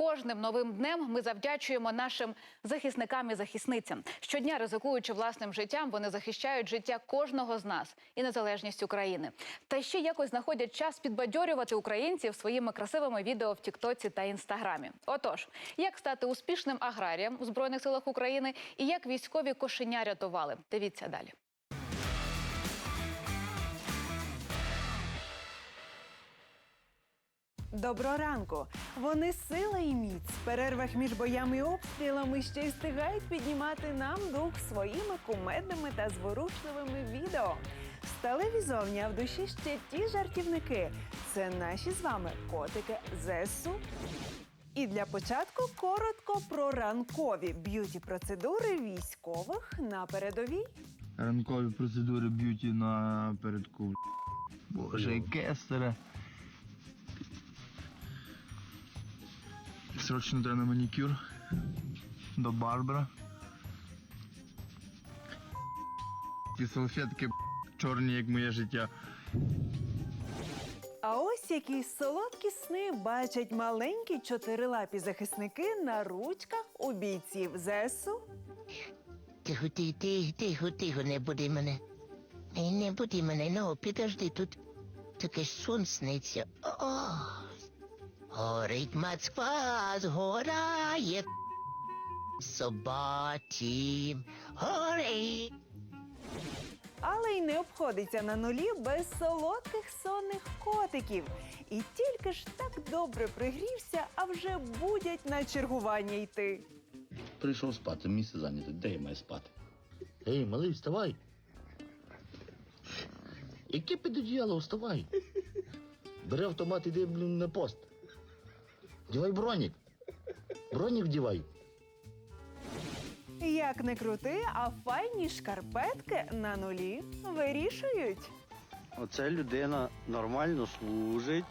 Кожним новим днем ми завдячуємо нашим захисникам і захисницям. Щодня ризикуючи власним життям, вони захищають життя кожного з нас і незалежність України. Та ще якось знаходять час підбадьорювати українців своїми красивими відео в Тіктоці та Інстаграмі. Отож, як стати успішним аграрієм у збройних силах України і як військові кошеня рятували. Дивіться далі. Доброго ранку! Вони сила і міць в перервах між боями і обстрілами ще й встигають піднімати нам дух своїми кумедними та зворушливими відео. Сталеві зовні, а в душі ще ті жартівники. Це наші з вами котики ЗСУ. І для початку коротко про ранкові б'юті процедури військових на передовій. Ранкові процедури б'юті на передку. Боже, яке Срочно треба на манікюр. До Барбара. Ті салфетки чорні, як моє життя. А ось які солодкі сни бачать маленькі чотирилапі захисники на ручках у бійців ЗСУ. Тихо, тихо, тихо, тихо, тихо, не буди мене. Не, не буди мене, ну, підожди, тут таке сон сниться. О, горить Москва, згорає собачим, горить. Але й не обходиться на нулі без солодких сонних котиків. І тільки ж так добре пригрівся, а вже будять на чергування йти. Прийшов спати, місце зайняте. Де я маю спати? Ей, малий, вставай. Яке під одіяло, вставай. Бери автомат, іди блін, на пост. Дівай бронік. Бронік вдівай. Як не крути, а файні шкарпетки на нулі вирішують. Оце людина нормально служить,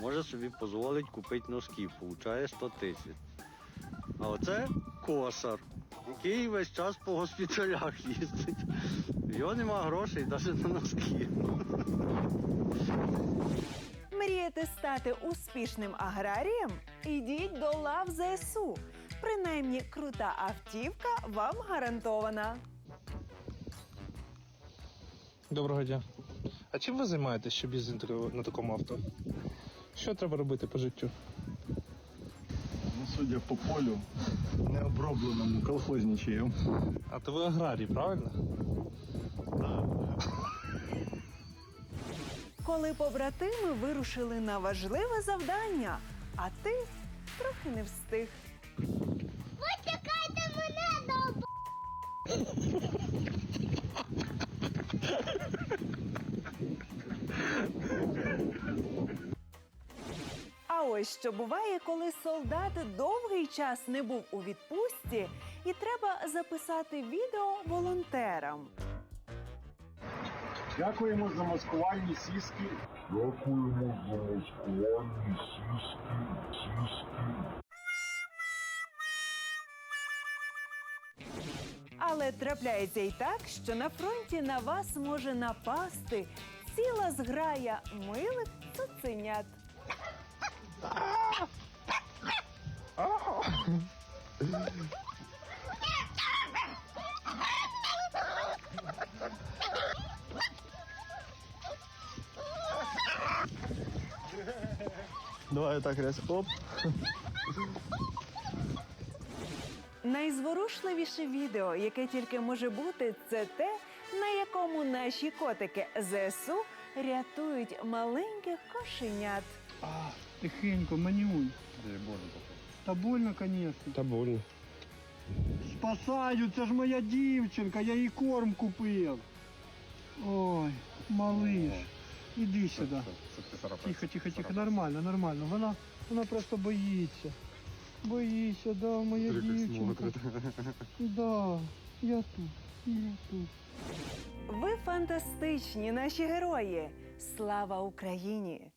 може собі дозволити купити носки, получає 100 тисяч. А оце косар, який весь час по госпіталях їздить. Його нема грошей навіть на носки. Мрієте стати успішним аграрієм? Ідіть до лав ЗСУ. Принаймні, крута автівка вам гарантована. Доброго дня. А чим ви займаєтесь, щоб їздити на такому авто? Що треба робити по життю? Ну, судя по полю, необробленому колхозничаю. А то ви аграрій, правильно? Коли побратими вирушили на важливе завдання, а ти трохи не встиг. А ось що буває, коли солдат довгий час не був у відпустці, і треба записати відео волонтерам. Дякуємо за маскувальні сіски. Дякуємо за маскувальні сіськи, сіськи. Але трапляється й так, що на фронті на вас може напасти ціла зграя милих цуценят. Давай так раз. Оп. Найзворушливіше відео, яке тільки може бути, це те, на якому наші котики ЗСУ рятують маленьких кошенят. А, тихенько, манюнь. Та больно, звісно. Та больно. Спасаю, це ж моя дівчинка, я їй корм купив. Ой, малиш. Іди сюди. Тихо, тихо, тихо, нормально, нормально. Вона, вона просто боїться. Боїться, да, моя дівчинка. Да, я тут, я тут. Ви фантастичні, наші герої! Слава Україні!